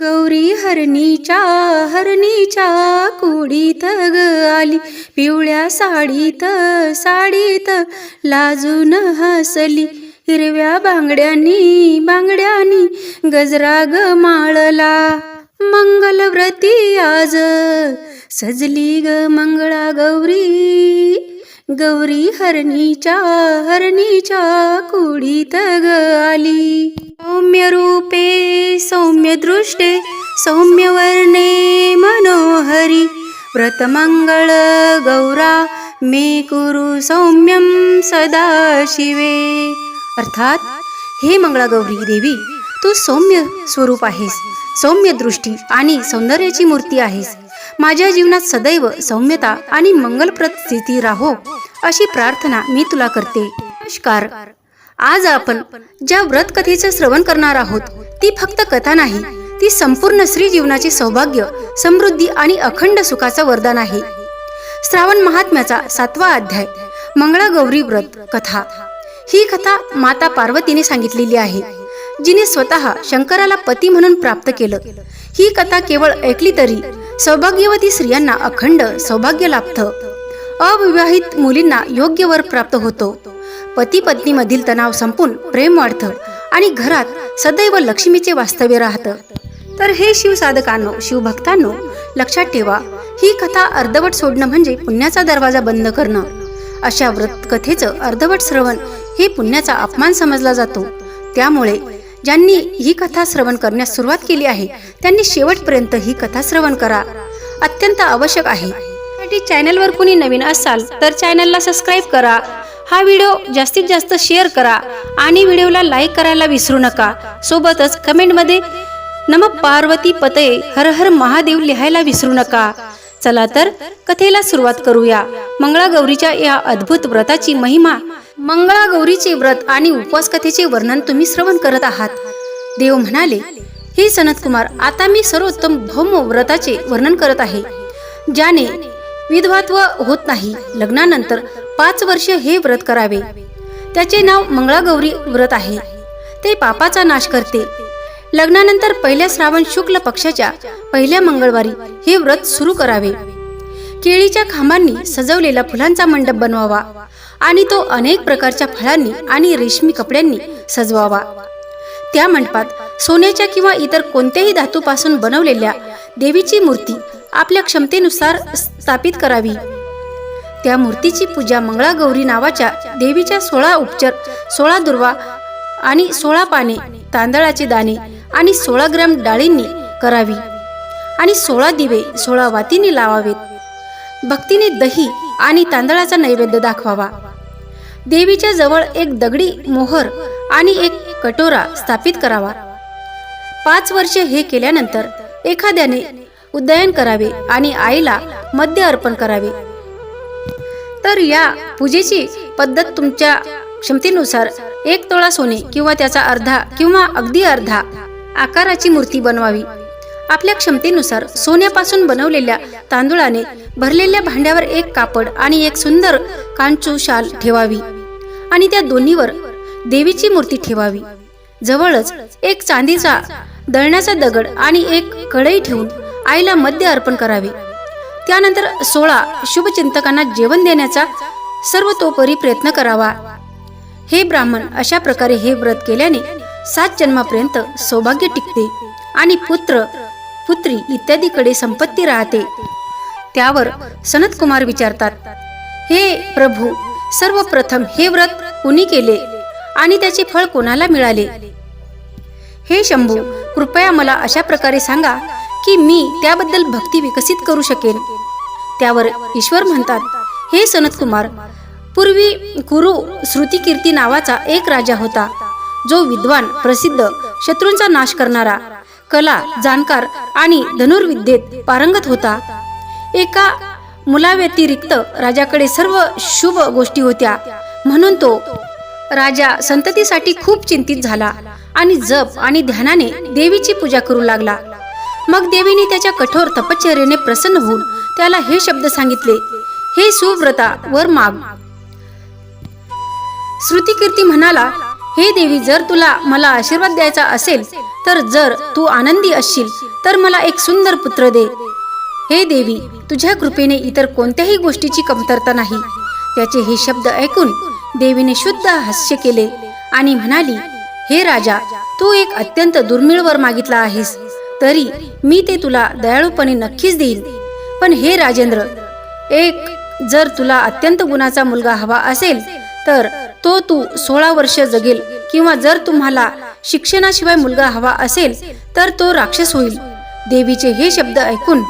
गौरी हरणीच्या हरणीच्या कुडीत ग आली. पिवळ्या साडीत साडीत लाजून हसली. हिरव्या बांगड्यांनी बांगड्यांनी गजरा ग माळला. मंगलव्रती आज सजली ग मंगळा गौरी. गौरी हरणीच्या हरणीच्या कुडीत ग आली. सौम्य रूपे सौम्यदृष्टे दृष्टे सौम्य वर्णे मनोहरी व्रतमंगळ गौरा मे कुरु सौम्यं सदा शिवे। अर्थात हे मंगळा गौरी देवी तू सौम्य स्वरूप आहेस सौम्य दृष्टी आणि सौंदर्याची मूर्ती आहेस. माझ्या जीवनात सदैव सौम्यता आणि मंगलप्रद स्थिती राहो अशी प्रार्थना मी तुला करते. नमस्कार. आज आपण ज्या व्रत कथेचं श्रवण करणार आहोत ती फक्त कथा नाही ती संपूर्ण स्त्री जीवनाचे सौभाग्य समृद्धी आणि अखंड सुखाचं वरदान आहे. श्रावण महात्म्याचा सातवा अध्याय मंगळागौरी व्रत कथा. ही कथा माता पार्वतीने सांगितलेली आहे. जिने स्वतः शंकराला पती म्हणून प्राप्त केलं. ही कथा केवळ ऐकली तरी सौभाग्यवती स्त्रियांना अखंड सौभाग्य लाभतं. अविवाहित मुलींना योग्य वर प्राप्त होतो. पती पत्नीमधील तणाव संपून प्रेम वाढतं आणि घरात सदैव लक्ष्मीचे वास्तव्य राहतं. तर हे शिवसाधकांनो शिवभक्तांनो लक्षात ठेवा ही कथा अर्धवट सोडणं म्हणजे पुण्याचा दरवाजा बंद करणं. अशा व्रत कथेचं अर्धवट श्रवण हे पुण्याचा अपमान समजला जातो. त्यामुळे ज्यांनी ही कथा श्रवण करण्यास सुरुवात केली आहे त्यांनी शेवटपर्यंत ही कथा श्रवण करा. अत्यंत आवश्यक आहे. चॅनलवर कुणी नवीन असाल तर चॅनलला सबस्क्राईब करा. हा व्हिडिओ जास्तीत जास्त शेअर करा आणि व्हिडिओला लाईक करायला विसरू नका. सोबतच कमेंटमध्ये नम पार्वती पते हर हर महादेव लिहायला विसरू नका. चला तर कथेला सुरुवात करूया. मंगळागौरीच्या या अद्भुत व्रताची महिमा. मंगळागौरीचे व्रत आणि उपवास कथेचे वर्णन तुम्ही श्रवण करत आहात. देव म्हणाले हे सनत कुमार आता मी सर्वोत्तम भौम व्रताचे वर्णन करत आहे. ज्याने विधवात्व होत नाही लग्नानंतर पाच वर्ष हे व्रत करावे. त्याचे नाव मंगळागौरी व्रत आहे. ते पापाचा नाश करते. लग्नानंतर पहिल्या श्रावण शुक्ल पक्षाच्या पहिल्या मंगळवारी हे व्रत सुरू करावे. केळीच्या खांबांनी सजवलेला फुलांचा मंडप बनवावा आणि तो अनेक प्रकारच्या फळांनी आणि रेशमी कपड्यांनी सजवावा. त्या मंडपात सोन्याच्या किंवा इतर कोणत्याही धातूपासून बनवलेल्या देवीची मूर्ती आपल्या क्षमतेनुसार स्थापित करावी. त्या मूर्तीची पूजा मंगळागौरी नावाच्या देवीच्या सोळा उपचार सोळा दुर्वा आणि सोळा पाने तांदळाचे दाणे आणि सोळा ग्रॅम डाळींनी करावी आणि सोळा दिवे सोळा वातींनी लावावेत. भक्तीने दही आणि तांदळाचा नैवेद्य दाखवावा. देवीच्या जवळ एक दगडी मोहर आणि एक कटोरा स्थापित करावा. पाच वर्षे हे केल्यानंतर एखाद्याने उद्यान करावे आणि आईला मद्य अर्पण करावे. तर या पूजेची पद्धत तुमच्या क्षमतेनुसार एक तोळा सोने किंवा त्याचा अर्धा किंवा अगदी अर्धा आकाराची मूर्ती बनवावी. आपल्या क्षमतेनुसार सोन्यापासून बनवलेल्या तांदुळाने भरलेल्या भांड्यावर एक कापड आणि एक सुंदर कांचू शाल ठेवावी आणि त्या दोन्हीवर देवीची मूर्ती ठेवावी. जवळच एक चांदीचा दळण्याचा दगड आणि एक कढई ठेवून आईला मद्य अर्पण करावे. त्यानंतर सोळा शुभचिंतकांना जेवण देण्याचा सर्वतोपरी प्रयत्न करावा. हे ब्राह्मण अशा प्रकारे हे व्रत केल्याने सात जन्मापर्यंत सौभाग्य टिकते आणि पुत्र पुत्री इत्यादीकडे संपत्ती राहते. त्यावर सनत कुमार विचारतात हे प्रभू सर्वप्रथम हे व्रत कुणी केले आणि त्याचे फळ कोणाला मिळाले? हे शंभू कृपया मला अशा प्रकारे सांगा की मी त्याबद्दल भक्ती विकसित करू शकेन. त्यावर ईश्वर म्हणतात हे सनत कुमार पूर्वी कुरु श्रुतिकीर्ती नावाचा एक राजा होता जो विद्वान प्रसिद्ध शत्रूंचा नाश करणारा कला जाणकार आणि धनुर्विद्येत पारंगत होता. एका मुलाव्यतिरिक्त राजाकडे सर्व शुभ गोष्टी होत्या. म्हणून तो राजा संततीसाठी खूप चिंतित झाला आणि जप आणि ध्यानाने देवीची पूजा करू लागला. मग देवीने त्याच्या कठोर तपश्चर्याने प्रसन्न होऊन त्याला हे शब्द सांगितले हे सुव्रता वर माग. श्रुतिकीर्ती म्हणाला हे देवी जर तुला मला आशीर्वाद द्यायचा असेल तर जर तू आनंदी असशील तर मला एक सुंदर पुत्र दे. हे देवी तुझ्या कृपेने इतर कोणत्याही गोष्टीची कमतरता नाही. त्याचे हे शब्द ऐकून देवीने शुद्ध हास्य केले आणि म्हणाली हे राजा तू एक अत्यंत दुर्मिळ वर मागितला आहेस. तरी मी ते तुला दयाळूपणे नक्कीच देईन. पण हे राजेंद्र एक जर तुला अत्यंत गुणाचा मुलगा हवा असेल तर तो तू सोळा वर्ष जगेल किंवा जर तुम्हाला शिक्षणाशिवाय मुलगा हवा असेल तर तो राक्षस होईल. देवीचे हे शब्द ऐकून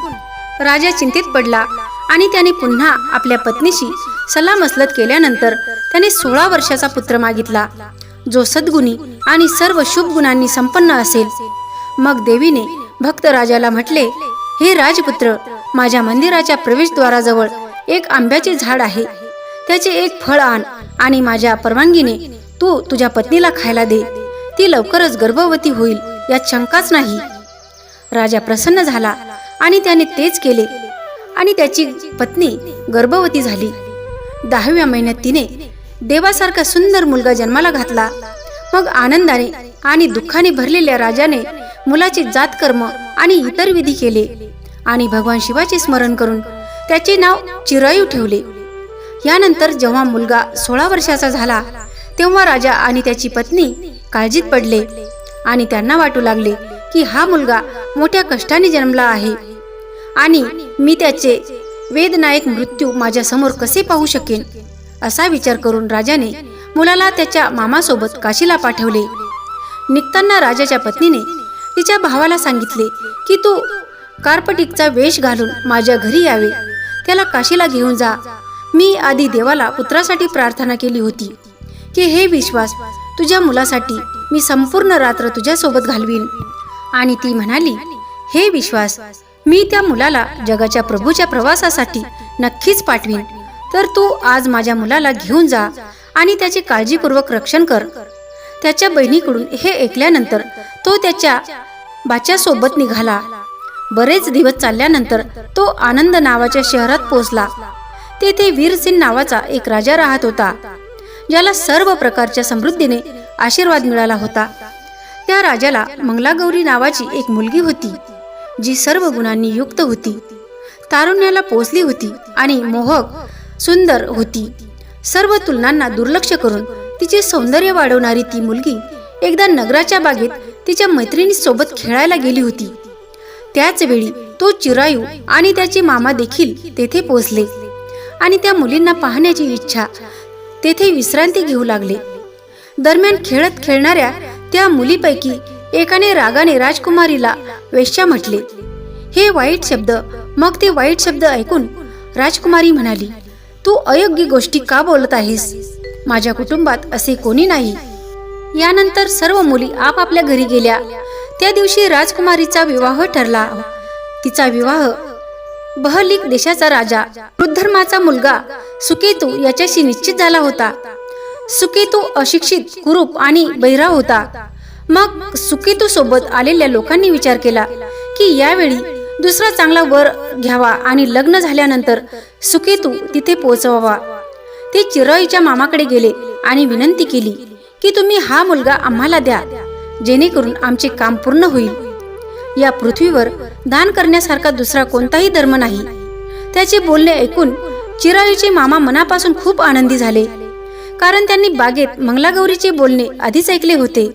राजा चिंतित पडला आणि त्याने पुन्हा आपल्या पत्नीशी सलामसलत केल्यानंतर त्याने सोळा वर्षाचा पुत्र मागितला. जो सद्गुणी आणि सर्व शुभ गुणांनी संपन्न असेल. मग देवीने भक्त राजाला म्हटले हे राजपुत्र माझ्या मंदिराच्या प्रवेशद्वाराजवळ एक आंब्याचे झाड आहे. त्याचे एक फळ आण आणि माझ्या परवानगीने तू तुझ्या पत्नीला खायला दे. ती लवकरच गर्भवती होईल यात शंकाच नाही. राजा प्रसन्न झाला आणि त्याने तेच केले. आणि त्याची पत्नी गर्भवती झाली. दहाव्या महिन्यात तिने देवासारखा सुंदर मुलगा जन्माला घातला. मग आनंदाने आणि दुःखाने भरलेल्या राजाने मुलाचे जातकर्म आणि इतर विधी केले. आणि भगवान शिवाचे स्मरण करून त्याचे नाव चिरायू ठेवले. यानंतर जेव्हा मुलगा सोळा वर्षाचा झाला तेव्हा राजा आणि त्याची पत्नी काळजीत पडले आणि त्यांना वाटू लागले की हा मुलगा मोठ्या कष्टाने जन्मला आहे. आणि मी त्याचे वेदनायक मृत्यू माझ्यासमोर कसे पाहू शकेन? असा विचार करून राजाने मुलाला त्याच्या मामासोबत काशीला पाठवले. निघताना राजाच्या पत्नीने तिच्या भावाला सांगितले की तू कार्पटिकचा वेश घालून माझ्या घरी यावे. त्याला काशीला घेऊन जा. मी आधी देवाला पुत्रासाठी प्रार्थना केली होती. की हे विश्वास तुझ्या मुलासाठी मी संपूर्ण रात्र तुझ्यासोबत घालवीन. आणि ती म्हणाली हे विश्वास मी त्या मुलाला जगाच्या प्रभूच्या प्रवासासाठी नक्कीच पाठवीन. तर तू आज माझ्या मुलाला घेऊन जा आणि त्याचे काळजीपूर्वक रक्षण कर. त्याच्या बहिणीकडून हे ऐकल्यानंतर तो त्याच्या बाच्यासोबत निघाला. बरेच दिवस चालल्यानंतर तो आनंद नावाच्या शहरात पोहोचला. तेथे वीरसिंग नावाचा एक राजा राहत होता ज्याला सर्व प्रकारच्या समृद्धीने आशीर्वाद मिळाला होता. त्या राजाला मंगलागौरी नावाची एक मुलगी होती जी सर्व गुणांनी युक्त होती तारुण्याला पोचली होती आणि मोहक सुंदर होती. सर्व तुलनांना दुर्लक्ष करून तिचे सौंदर्य वाढवणारी ती मुलगी एकदा नगराच्या बागेत तिच्या मैत्रिणीसोबत खेळायला गेली होती. त्याच वेळी तो चिरायू आणि त्याचे मामा देखील तेथे पोचले आणि त्या मुलींना पाहण्याची इच्छा तेथे विश्रांती घेऊ लागले. दरम्यान खेळत खेळणाऱ्या त्या मुलीपैकी एकाने रागाने राजकुमारीला वेश्या म्हटले. हे वाईट शब्द. मग ते वाईट शब्द ऐकून राजकुमारी म्हणाली तू अयोग्य गोष्टी का बोलत आहेस? माझ्या कुटुंबात असे कोणी नाही. यानंतर सर्व मुली आपापल्या घरी गेल्या. त्या दिवशी राजकुमारीचा विवाह ठरला. तिचा विवाह बहलिक देशाचा राजा वृद्धर्माचा मुलगा सुकेतू याच्याशी निश्चित झाला होता. सुकेतू अशिक्षित कुरूप आणि बैरा होता. मग सुकेतू सोबत आलेल्या लोकांनी विचार केला की यावेळी दुसरा चांगला वर घ्यावा आणि लग्न झाल्यानंतर सुकेतू तिथे पोहोचवावा. ते चिरईच्या मामाकडे गेले आणि विनंती केली की तुम्ही हा मुलगा आम्हाला द्या. जेणेकरून आमचे काम पूर्ण होईल. या पृथ्वीवर दान करण्यासारखा दुसरा कोणताही धर्म नाही. त्याचे बोलणे ऐकून चिराईचे मामा मनापासून खूप आनंदी झाले. कारण त्यांनी बागेत मंगलागौरीचे बोलणे आधीच ऐकले होते.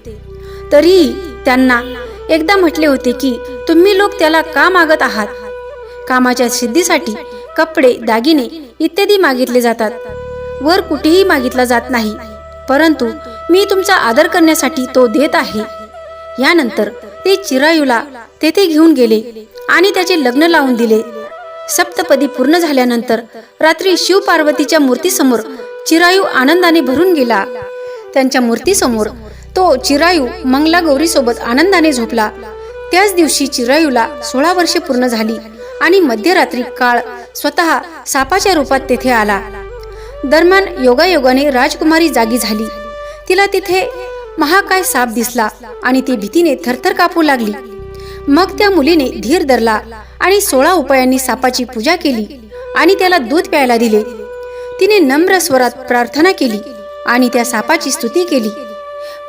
तरीही त्यांना एकदा म्हटले होते की तुम्ही लोक त्याला का मागत आहात? कामाच्या सिद्धीसाठी कपडे दागिने इत्यादी मागितले जातात. वर कुठेही मागितला जात नाही. परंतु मी तुमचा आदर करण्यासाठी तो देत आहे. यानंतर ते चिरायूला तेथे घेऊन गेले आणि त्याचे लग्न लावून दिले. सप्तपदी पूर्ण झाल्यानंतर रात्री शिव पार्वतीच्या मूर्तीसमोर चिरायू आनंदाने भरून गेला. त्यांच्या मूर्तीसमोर तो चिरायू मंगला गौरी सोबत आनंदाने झोपला. त्याच दिवशी चिरायूला सोळा वर्षे पूर्ण झाली आणि मध्यरात्री काळ स्वतः सापाच्या रूपात तेथे आला. दरम्यान योगायोगाने राजकुमारी जागी झाली. तिला तिथे महाकाय साप दिसला आणि ती भीतीने थरथर कापू लागली. मग त्या मुलीने धीर धरला आणि सोळा उपायांनी सापाची पूजा केली आणि त्याला दूध प्यायला दिले. तिने नम्र स्वरात प्रार्थना केली आणि त्या सापाची स्तुती केली.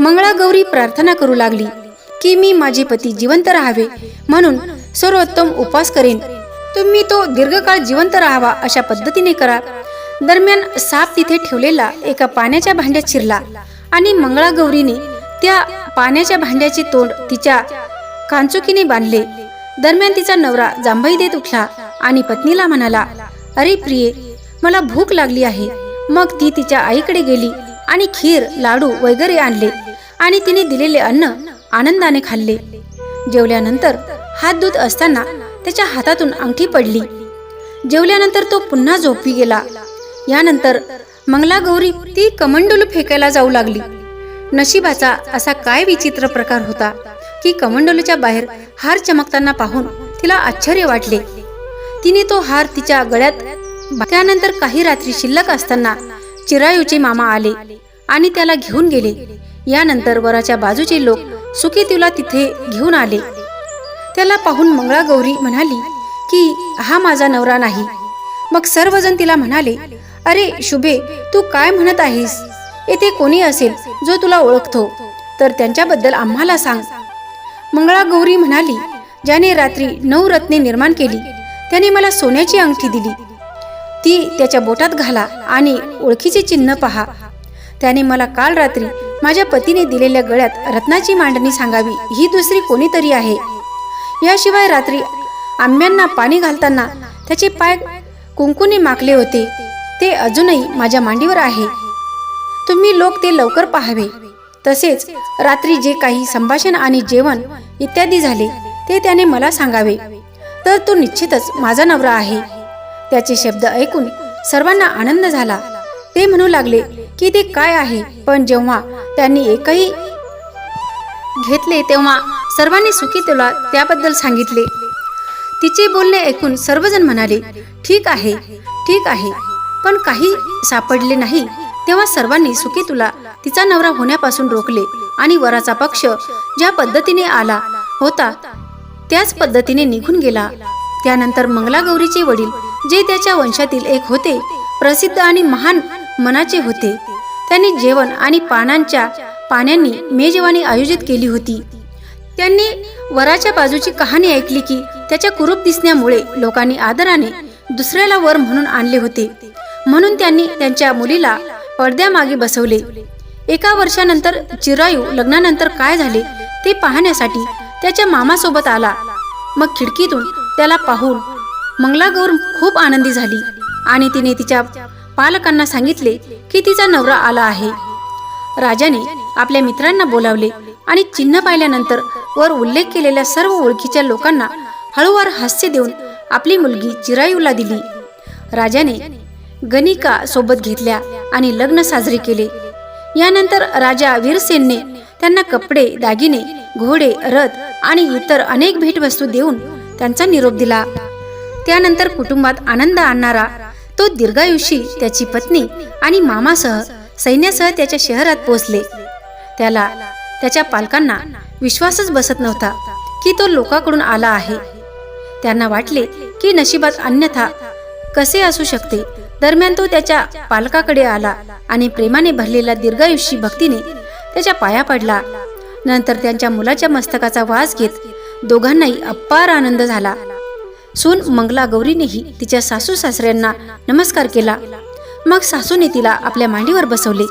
मंगळागौरी प्रार्थना करू लागली की मी माझे पती जिवंत राहावे म्हणून सर्वोत्तम उपवास करेन. तुम्ही तो दीर्घकाळ जिवंत राहावा अशा पद्धतीने करा. दरम्यान साप तिथे ठेवलेला एका पाण्याच्या भांड्यात शिरला. आणि मंगळागौरीने त्या पाण्याच्या भांड्याचे तोंड तिच्या कांचुकीने बांधले. दरम्यान तिचा नवरा जांभई देत उठला आणि पत्नीला म्हणाला अरे प्रिये मला भूक लागली आहे. मग ती तिच्या आईकडे गेली आणि खीर लाडू वगैरे आणले आणि तिने दिलेले अन्न आनंदाने खाल्ले. जेवल्यानंतर हात धुत असताना त्याच्या हातातून अंगठी पडली. जेवल्यानंतर तो पुन्हा झोपी गेला. यानंतर मंगलागौरी ती कमंडलू फेकायला जाऊ लागली. नशिबाचा असा काय विचित्र प्रकार होता की कमंडलूच्या बाहेर हार चमकताना पाहून तिला आश्चर्य वाटले. तिने तो हार तिच्या गळ्यात त्यानंतर काही रात्री शिल्लक असताना चिरायूचे मामा आले आणि त्याला घेऊन गेले. यानंतर वराच्या बाजूचे लोक सुखी तिला तिथे घेऊन आले. त्याला पाहून मंगळागौरी म्हणाली की हा माझा नवरा नाही. मग सर्वजण तिला म्हणाले अरे शुभे तू काय म्हणत आहेस? येथे कोणी असेल जो तुला ओळखतो? तर त्यांच्याबद्दल आम्हाला सांग. मंगळागौरी म्हणाली ज्याने रात्री नऊ रत्ने निर्माण केली त्याने मला सोन्याची अंगठी दिली. ती त्याच्या बोटात घाला आणि ओळखीचे चिन्ह पहा. त्याने मला काल रात्री माझ्या पतीने दिलेल्या गळ्यात रत्नाची मांडणी सांगावी ही दुसरी कोणीतरी आहे. याशिवाय रात्री आंब्यांना पाणी घालताना त्याचे पाय कुंकुने माकले होते. ते अजूनही माझ्या मांडीवर आहे. तुम्ही लोक ते लवकर पाहावे. तसेच रात्री जे काही संभाषण आणि जेवण इत्यादी झाले ते त्याने मला सांगावे. तर तो निश्चितच माझा नवरा आहे. त्याचे शब्द ऐकून सर्वांना आनंद झाला. ते म्हणू लागले की ते काय आहे? पण जेव्हा त्यांनी एकही घेतले तेव्हा सर्वांनी सुखी तुला त्याबद्दल सांगितले. तिचे बोलणे ऐकून सर्वजण म्हणाले ठीक आहे ठीक आहे. पण काही सापडले नाही. तेव्हा सर्वांनी सुखी तुला तिचा नवरा होण्यापासून रोखले आणि वराचा पक्ष ज्या पद्धतीने आला होता त्याच पद्धतीने निघून गेला. त्यानंतर मंगलागौरीचे वडील जे त्याच्या वंशातील एक होते प्रसिद्ध आणि महान मनाचे होते. त्यांनी जेवण आणि पानांच्या पाण्यांनी मेजवानी आयोजित केली होती. त्यांनी वराच्या बाजूची कहाणी ऐकली की त्याच्या कुरूप दिसण्यामुळे लोकांनी आदराने दुसऱ्याला वर म्हणून आणले होते. म्हणून त्यांनी त्यांच्या मुलीला पडद्यामागे बसवले. एका वर्षानंतर चिरायू लग्नानंतर काय झाले ते पाहण्यासाठी त्याच्या मामासोबत आला. मग खिडकीतून त्याला पाहून मंगलागौर खूप आनंदी झाली आणि तिने तिच्या पालकांना सांगितले की तिचा नवरा आला आहे. राजाने आपल्या मित्रांना बोलावले आणि चिन्ह पाहिल्यानंतर वर उल्लेख केलेल्या सर्व ओळखीच्या लोकांना हळूवार हास्य देऊन आपली मुलगी चिरायूला दिली. राजाने गणिका सोबत घेतल्या आणि लग्न साजरे केले. यानंतर राजा वीरसेनने त्यांना कपडे दागिने घोडे रथ आणि इतर अनेक भेटवस्तू देऊन त्यांचा निरोप दिला. त्यानंतर कुटुंबात आनंद आणणारा तो दीर्घायुषी त्याची पत्नी आणि मामासह सैन्यासह त्याच्या शहरात पोहोचले. त्याला त्याच्या पालकांना विश्वासच बसत नव्हता की तो लोकांकडून आला आहे. त्यांना वाटले की नशिबात अन्यथा कसे असू शकते? दरम्यान तो त्याच्या पालकाकडे आला आणि प्रेमाने भरलेल्या दीर्घायुषी भक्तीने त्याच्या पाया पडला. नंतर त्यांच्या मुलाच्या मस्तकाचा वास घेत दोघांनाही अपार आनंद झाला. सून मंगला गौरीनेही तिच्या सासू सासऱ्यांना नमस्कार केला. मग सासूने तिला आपल्या मांडीवर बसवले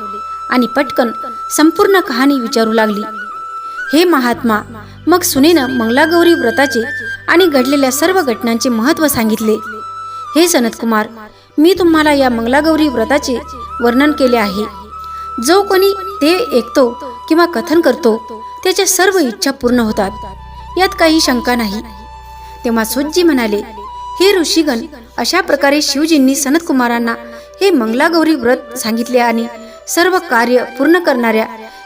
आणि पटकन संपूर्ण कहाणी विचारू लागली. हे महात्मा मग सुनेनं मंगलागौरी व्रताचे आणि घडलेल्या सर्व घटनांचे महत्त्व सांगितले. हे सनत कुमार मी तुम्हाला या मंगलागौरी व्रताचे वर्णन केले आहे. जो कोणी ते ऐकतो किंवा कथन करतो त्याच्या सर्व इच्छा पूर्ण होतात. यात काही शंका नाही. तेव्हा सुज्जी म्हणाले हे ऋषीगण अशा प्रकारे शिवजींनी सनत कुमारांना हे मंगलागौरी व्रत सांगितले आणि सर्व कार्य पूर्ण करणाऱ्या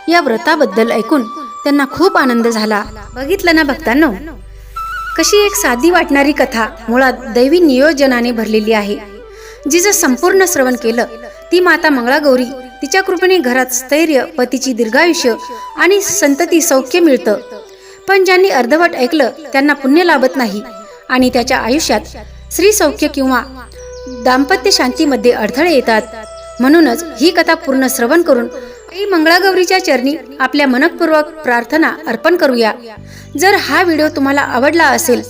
या व्रताबद्दल ऐकून त्यांना खूप आनंद झाला. बघितलं ना भक्तांनो? कशी एक साधी वाटणारी कथा मुळात दैवी नियोजनाने भरलेली आहे. जिचं संपूर्ण श्रवण केलं ती माता मंगळागौरी तिच्या कृपेने घरात स्थैर्य पतीची दीर्घायुष्य आणि संतती सौख्य मिळतं. पण ज्यांनी अर्धवट ऐकलं त्यांना पुण्य लाभत नाही. आणि त्याच्या आयुष्यात स्त्री सौख्य किंवा दाम्पत्य शांतीमध्ये अडथळे येतात. म्हणूनच ही कथा पूर्ण श्रवण करून आई मंगळागौरीच्या चरणी आपल्या मनपूर्वक प्रार्थना अर्पण करूया. जर हा व्हिडिओ तुम्हाला आवडला असेल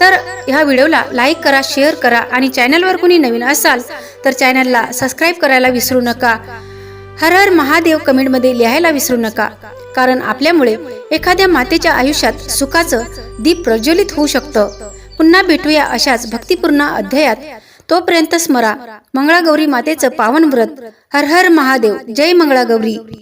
तर ह्या व्हिडिओला लाईक करा शेअर करा आणि चॅनलवर कुणी नवीन असाल तर चॅनलला सबस्क्राईब करायला विसरू नका. हर हर महादेव कमेंटमध्ये लिहायला विसरू नका. कारण आपल्यामुळे एखाद्या मातेच्या आयुष्यात सुखाचं दीप प्रज्वलित होऊ शकतं. पुन्हा भेटूया अशाच भक्तिपूर्ण अध्यायात. तोपर्यंत स्मरा मंगळागौरी मातेचं पावन व्रत. हर हर महादेव. जय मंगळागौरी.